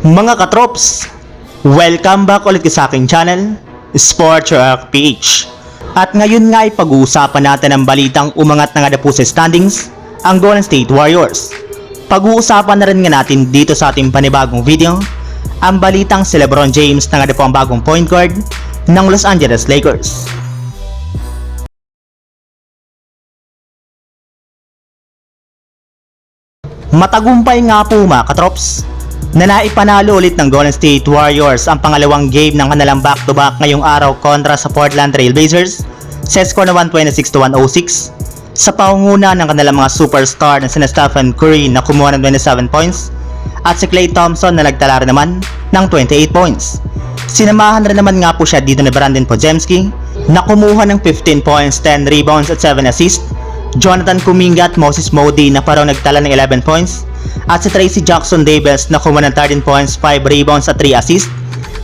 Mga katrops, welcome back ulit sa aking channel, Sports Rock PH. At ngayon nga ay pag-uusapan natin ang balitang umangat na nga po sa standings, ang Golden State Warriors. Pag-uusapan na rin nga natin dito sa ating panibagong video, ang balitang si Lebron James na nga po ang bagong point guard ng Los Angeles Lakers. Matagumpay nga po mga katrops na naipanalo ulit ng Golden State Warriors ang pangalawang game ng kanilang back-to-back ngayong araw kontra sa Portland Trail Blazers sa score na 126 to 106 sa paunguna ng kanilang mga superstar na sina Stephen Curry na kumuha ng 27 points at si Klay Thompson na nagtala rin naman ng 28 points. Sinamahan rin naman nga po siya dito ni Brandon Podziemski na kumuha ng 15 points, 10 rebounds at 7 assists. Jonathan Kuminga at Moses Modi na parang nagtala ng 11 points at si Tracy Jackson Davis na kumuha ng 13 points, 5 rebounds at 3 assists.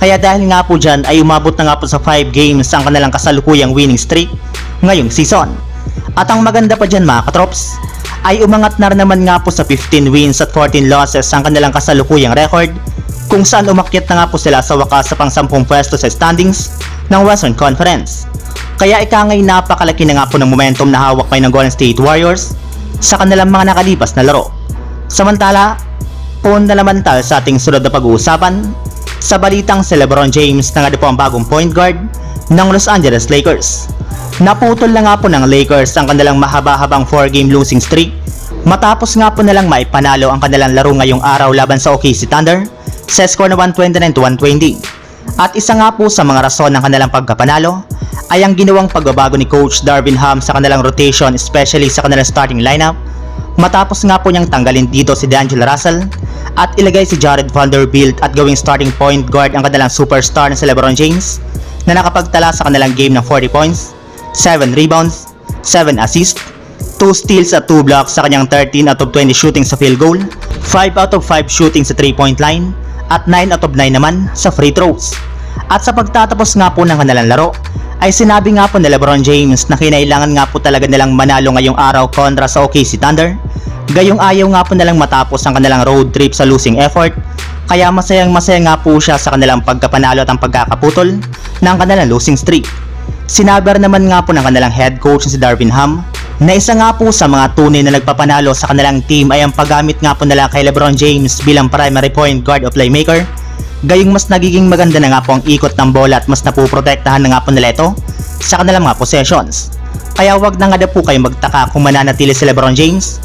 Kaya dahil nga po dyan ay umabot na nga po sa 5 games ang kanilang kasalukuyang winning streak ngayong season. At ang maganda pa dyan mga katrops ay umangat na naman nga po sa 15 wins at 14 losses ang kanilang kasalukuyang record kung saan umakyat na nga po sila sa wakas sa pang 10 pwesto sa standings ng Western Conference. Kaya ika ngay napakalaki na nga po ng momentum na hawak pa ng Golden State Warriors sa kanilang mga nakalipas na laro. Samantala, punta naman tayo sa ating sunod na pag-uusapan sa balitang si Lebron James na nga po ang bagong point guard ng Los Angeles Lakers. Naputol na nga po ng Lakers ang kanilang mahaba-habang 4-game losing streak matapos nga po nilang maipanalo ang kanilang laro ngayong araw laban sa OKC Thunder sa score na 129 to 120. At isa nga po sa mga rason ng kanilang pagkapanalo ay ang ginawang pagbabago ni Coach Darvin Ham sa kanilang rotation especially sa kanilang starting lineup matapos nga po niyang tanggalin dito si D'Angelo Russell at ilagay si Jared Vanderbilt at gawing starting point guard ang kanilang superstar na si LeBron James na nakapagtala sa kanilang game ng 40 points, 7 rebounds, 7 assists, 2 steals at 2 blocks sa kanyang 13 out of 20 shooting sa field goal, 5 out of 5 shooting sa 3-point line, at 9 out of 9 naman sa free throws. At sa pagtatapos nga po ng kanilang laro, ay sinabi nga po ni Lebron James na kinailangan nga po talaga nilang manalo ngayong araw kontra sa OKC Thunder. Gayong ayaw nga po nilang matapos ang kanilang road trip sa losing effort, kaya masayang masaya nga po siya sa kanilang pagkapanalo at ang pagkakaputol ng kanilang losing streak. Sinabi rin naman nga po ng kanilang head coach si Darvin Ham na isa nga po sa mga tunay na nagpapanalo sa kanilang team ay ang paggamit nga po nila kay Lebron James bilang primary point guard o playmaker Gayong mas nagiging maganda na nga po ang ikot ng bola at mas napuprotektahan na nga po nila ito sa kanilang mga possessions. Kaya wag na nga po kayo magtaka kung mananatili si Lebron James